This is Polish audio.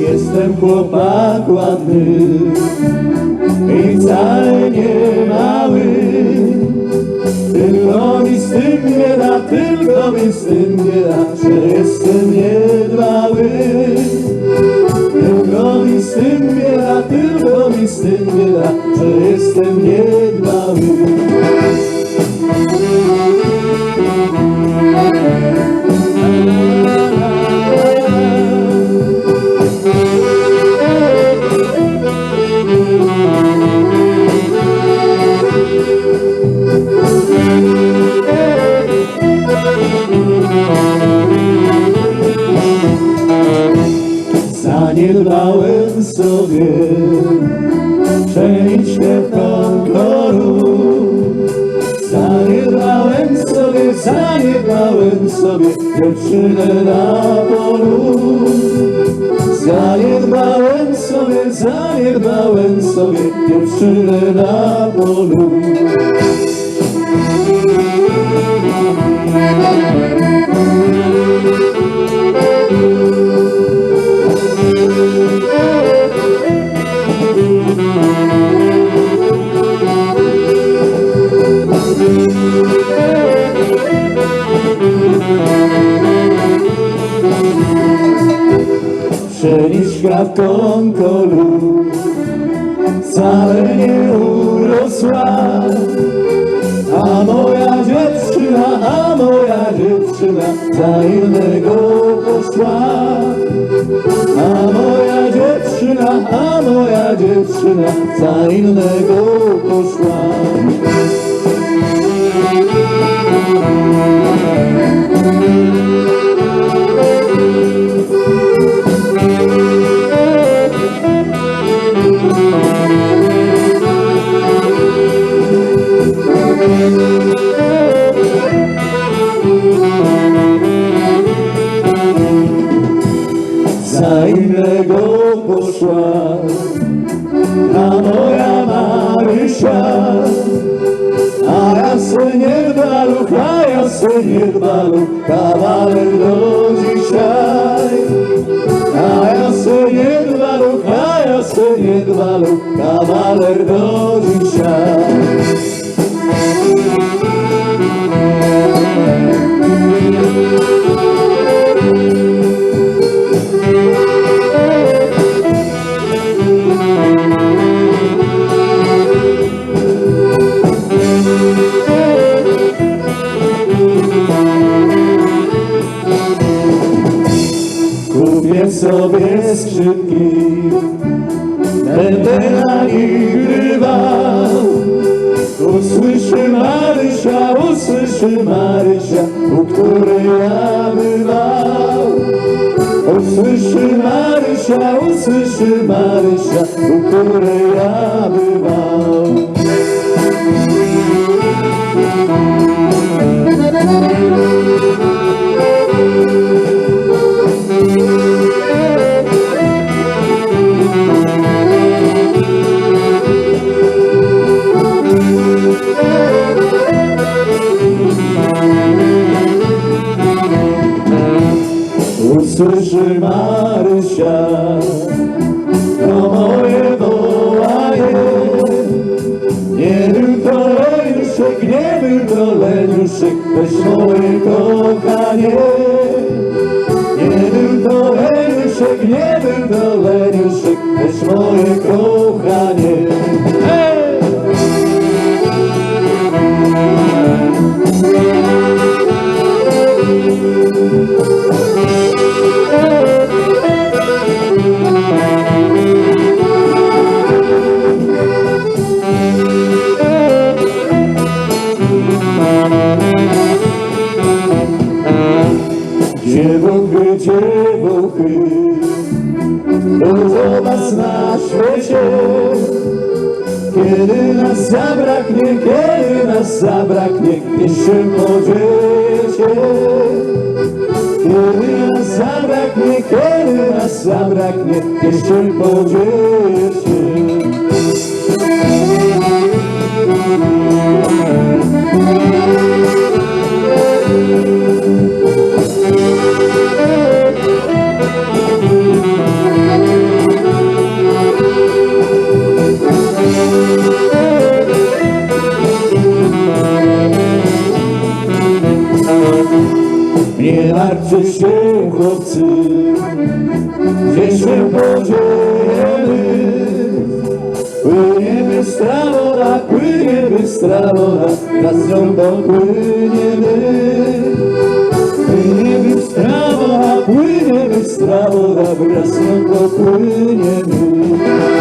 Jestem chłopak ładny i wcale nie mały. Tylko mi z tym nie da, tylko mi z tym nie da, że jestem niedbały. Tylko mi z tym nie da, że jestem. Zaniedbałem sobie sobie, zaniedbałem sobie dziewczynę na polu. Zaniedbałem sobie, zaniedbałem sobie dziewczynę na polu Pszeniczka w konkolu wcale nie urosła. A moja dziewczyna, a moja dziewczyna za innego poszła A moja dziewczyna, a moja dziewczyna za innego poszła innego poszła a moja Marysia. A ja se nie dbalu, a ja se nie dbalu kawaler do dzisiaj. A ja se nie dbalu, a ja se nie dbalu kawaler do dzisiaj na nich grywał. Usłyszy Marysia, usłyszy Marysia, u której ja bywał. Usłyszy Marysia, usłyszy Marysia, u której ja bywał. Usłyszy solenszek, bez moje kochanie. Nie był to Henryszek, nie był to Leszek. Zabraknie, kiedy nas zabraknie, jeszcze podziecie. Kiedy nas zabraknie, kiedy zabraknie, jeszcze podzielisz Nie martwcie się chłopcy, gdzie się podziejemy. Płynie bystra woda, płynie bystra woda, wraz z nią popłyniemy. Płynie bystra woda, płynie bystra woda, wraz z nią popłyniemy.